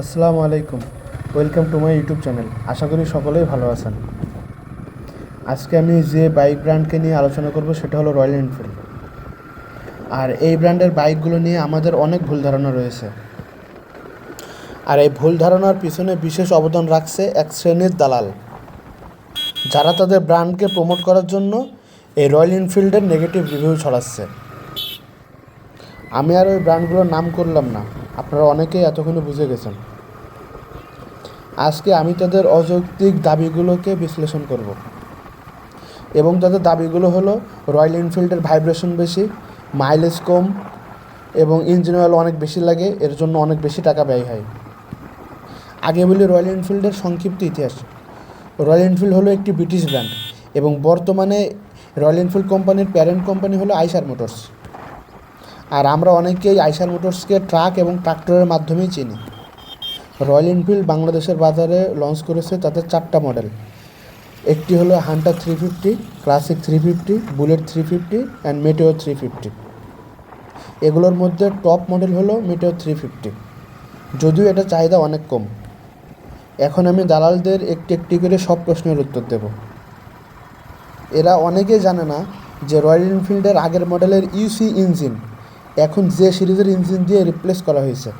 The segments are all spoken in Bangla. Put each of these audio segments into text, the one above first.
আসসালামু আলাইকুম। Welcome to my YouTube channel আশা করি সকলেই ভালো আছেন। আজকে আমি যে বাইক ব্র্যান্ডকে নিয়ে আলোচনা করব, সেটা হলো রয়্যাল এনফিল্ড আর এই ব্র্যান্ডের বাইকগুলো নিয়ে আমাদের অনেক ভুল ধারণা রয়েছে। আর এই ভুল ধারণার পিছনে বিশেষ অবদান রাখছে এক শ্রেণির দালাল। যারা তাদের ব্র্যান্ডকে প্রমোট করার জন্য এই রয়্যাল এনফিল্ডের নেগেটিভ রিভিউ ছড়াচ্ছে। আমি আর ওই ব্র্যান্ডগুলোর নাম করলাম না। আপনারা অনেকেই এতক্ষণে বুঝে গেছেন। আজকে আমি তাদের অযৌক্তিক দাবিগুলোকে বিশ্লেষণ করব। এবং তাদের দাবিগুলো হলো, রয়্যাল এনফিল্ডের ভাইব্রেশন বেশি, মাইলেজ কম, এবং ইঞ্জিন অয়েল অনেক বেশি লাগে, এর জন্য অনেক বেশি টাকা ব্যয় হয়। আগে বলি রয়্যাল এনফিল্ডের সংক্ষিপ্ত ইতিহাস। রয়্যাল এনফিল্ড হলো একটি ব্রিটিশ ব্র্যান্ড, এবং বর্তমানে রয়্যাল এনফিল্ড কোম্পানির প্যারেন্ট কোম্পানি হলো আইসার মোটরস। আর আমরা অনেকেই আইসার মোটরসকে ট্রাক এবং ট্রাক্টরের মাধ্যমেই চিনি। রয়্যাল এনফিল্ড বাংলাদেশের বাজারে লঞ্চ করেছে তাদের চারটা মডেল। একটি হলো Hunter three fifty, classic three fifty, bullet three fifty and Meteor three fifty. এগুলোর মধ্যে টপ মডেল হলো মেটেও থ্রি ফিফটি। যদিও এটা চাহিদা অনেক কম। এখন আমি দালালদের একটি একটি করে সব প্রশ্নের উত্তর দেব। এরা অনেকেই জানে না যে রয়্যাল এনফিল্ডের আগের মডেলের ইউসি ইঞ্জিন এখন যে সিরিজের ইঞ্জিন দিয়ে রিপ্লেস করা হয়েছে,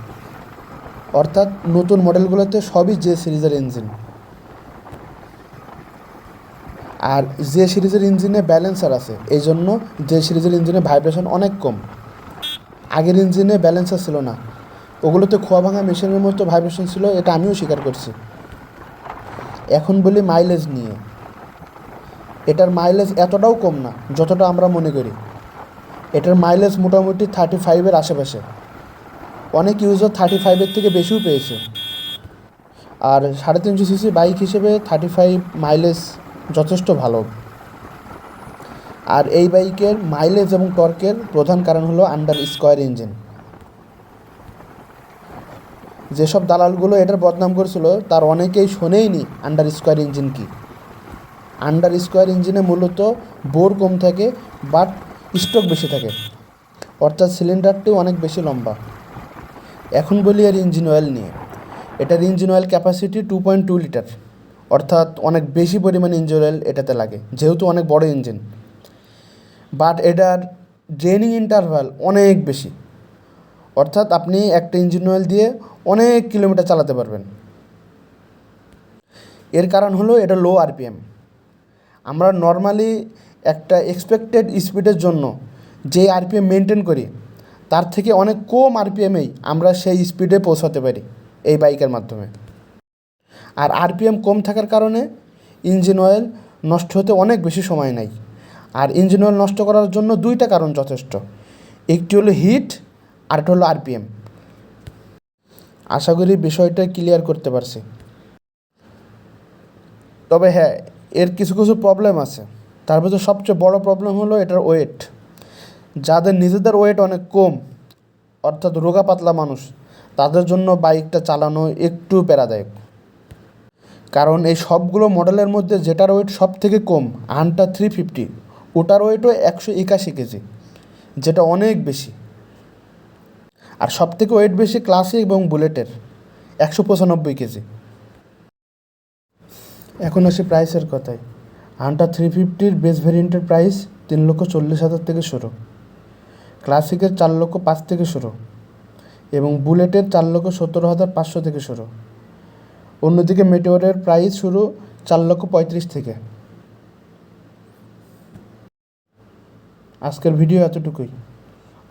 অর্থাৎ নতুন মডেলগুলোতে সবই যে সিরিজের ইঞ্জিন আর যে সিরিজের ইঞ্জিনে ব্যালেন্সার আছে এই জন্য যে সিরিজের ইঞ্জিনে ভাইব্রেশন অনেক কম। আগের ইঞ্জিনে ব্যালেন্সার ছিল না। ওগুলোতে খোয়া ভাঙা মেশিনের মতো ভাইব্রেশন ছিল, এটা আমিও স্বীকার করছি। এখন বলি মাইলেজ নিয়ে। এটার মাইলেজ এতটাও কম না, যতটা আমরা মনে করি। এটার মাইলেজ মোটামুটি থার্টি ফাইভের আশেপাশে। অনেক ইউজার থার্টি ফাইভের থেকে বেশিও পেয়েছে। আর সাড়ে তিনশো সিসি বাইক হিসেবে থার্টি ফাইভ মাইলেজ যথেষ্ট ভালো। আর এই বাইকের মাইলেজ এবং টর্কের প্রধান কারণ হলো আন্ডার স্কোয়ার ইঞ্জিন যেসব দালালগুলো এটার বদনাম করেছিল, তার অনেকেই শোনেইনি আন্ডার স্কোয়ার ইঞ্জিন কি। আন্ডার স্কোয়ার ইঞ্জিনে মূলত বোর কম থাকে বাট স্ট্রোক বেশি থাকে। অর্থাৎ সিলিন্ডারটিও অনেক বেশি লম্বা। এখন বলি এর ইঞ্জিন অয়েল নিয়ে। এটার engine oil capacity two point two litre. অর্থাৎ অনেক বেশি পরিমাণে ইঞ্জিন অয়েল এটাতে লাগে, যেহেতু অনেক বড় ইঞ্জিন। বাট এটার ড্রেনিং ইন্টারভাল অনেক বেশি। অর্থাৎ আপনি একটা ইঞ্জিন অয়েল দিয়ে অনেক কিলোমিটার চালাতে পারবেন। এর কারণ হলো এটা লো আরপিএম আমরা নর্মালি একটা এক্সপেক্টেড স্পিডের জন্য যে আরপিএম মেনটেন করি, তার থেকে অনেক কম আরপিএমেই আমরা সেই স্পিডে পৌঁছাতে পারি এই বাইকের মাধ্যমে। আর আরপিএম কম থাকার কারণে ইঞ্জিন অয়েল নষ্ট হতে অনেক বেশি সময় নেয়। আর ইঞ্জিন অয়েল নষ্ট করার জন্য দুইটা কারণ যথেষ্ট। একটি হলো হিট আরেকটা হলো আরপিএম আশা করি বিষয়টা ক্লিয়ার করতে পারছি। তবে হ্যাঁ এর কিছু কিছু প্রবলেম আছে। তার ভিতরে সবচেয়ে বড় প্রবলেম হলো এটার ওয়েট যাদের নিজেদের ওয়েট অনেক কম, অর্থাৎ রোগা পাতলা মানুষ, তাদের জন্য বাইকটা চালানো একটু প্যারাদায়ক। কারণ এই সবগুলো মডেলের মধ্যে যেটার ওয়েট সব থেকে কম আনটা থ্রি ফিফটি ওটার ওয়েটও একশো একাশি কেজি, যেটা অনেক বেশি। আর সব থেকে ওয়েট বেশি ক্লাসিক এবং বুলেটের একশো পঁচানব্বই কেজি। এখন আসি প্রাইসের কথায়। হান্টা থ্রি ফিফটির বেস ভ্যারিয়েন্টের প্রাইস তিন লক্ষ চল্লিশ হাজার থেকে শুরু। ক্লাসিকের চার লক্ষ পাঁচ থেকে শুরু। এবং বুলেটের চার লক্ষ সত্তর হাজার পাঁচশো থেকে শুরু। অন্যদিকে মেটেওরের প্রাইস শুরু চার লক্ষ পঁয়ত্রিশ থেকে। আজকের ভিডিও এতটুকুই।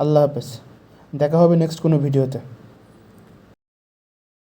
আল্লাহ হাফেজ। দেখা হবে নেক্সট কোনো ভিডিওতে।